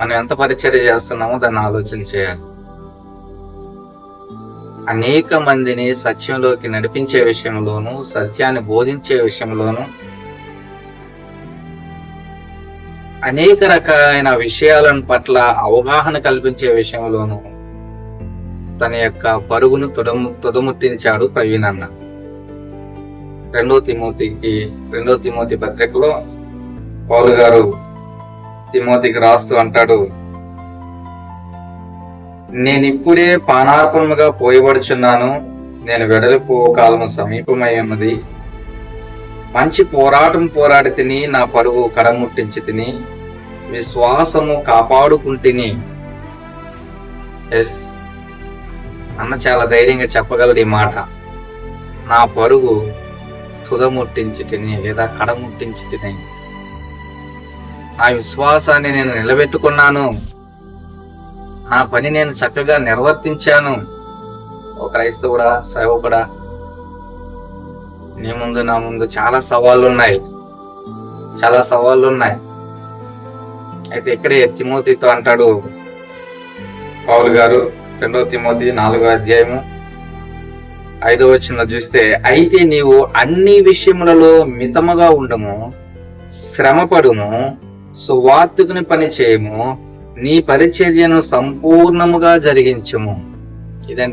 మనం ఎంత పరిచర్య చేస్తున్నామో దాన్ని ఆలోచన చేయాలి. అనేక మందిని సత్యంలోకి నడిపించే విషయంలోనూ సత్యాన్ని బోధించే విషయంలోనూ అనేక రకాలైన విషయాలను పట్ల అవగాహన కల్పించే విషయంలోనూ తన యొక్క పరుగును తుడము తుదముట్టించాడు ప్రవీణ్ అన్న. రెండో తిమోతికి రెండో తిమోతి పత్రికలో పౌరు గారు తిమోతికి రాస్తూ అంటాడు నేను ఇప్పుడే పానార్పణముగా పోయబడుచున్నాను. నేను వెడలిపో కాలము సమీపమై ఉన్నది. మంచి పోరాటం పోరాడి తిని నా పరుగు కడముట్టించి తిని విశ్వాసము కాపాడుకుంటుని. ఎస్. అన్న చాలా ధైర్యంగా చెప్పగలడు ఈ మాట. నా పరుగు తుదముట్టించి తిని లేదా కడముట్టించి తిని నా విశ్వాసాన్ని నేను నిలబెట్టుకున్నాను. నా పని నేను చక్కగా నిర్వర్తించాను. ఓ క్రైస్తవుడా సేవకుడా నీ ముందు నా ముందు చాలా సవాళ్ళు ఉన్నాయి చాలా సవాళ్ళు ఉన్నాయి అయితే ఇక్కడే తిమోతితో అంటాడు పౌలు గారు రెండో తిమోతి నాలుగో అధ్యాయము ఐదో వచ్చిన చూస్తే అయితే నీవు అన్ని విషయములలో మితముగా ఉండము శ్రమపడుము సువార్తకుని పని చేయము నీ పరిచర్యను సంపూర్ణముగా జరిగించము. ఇదండి.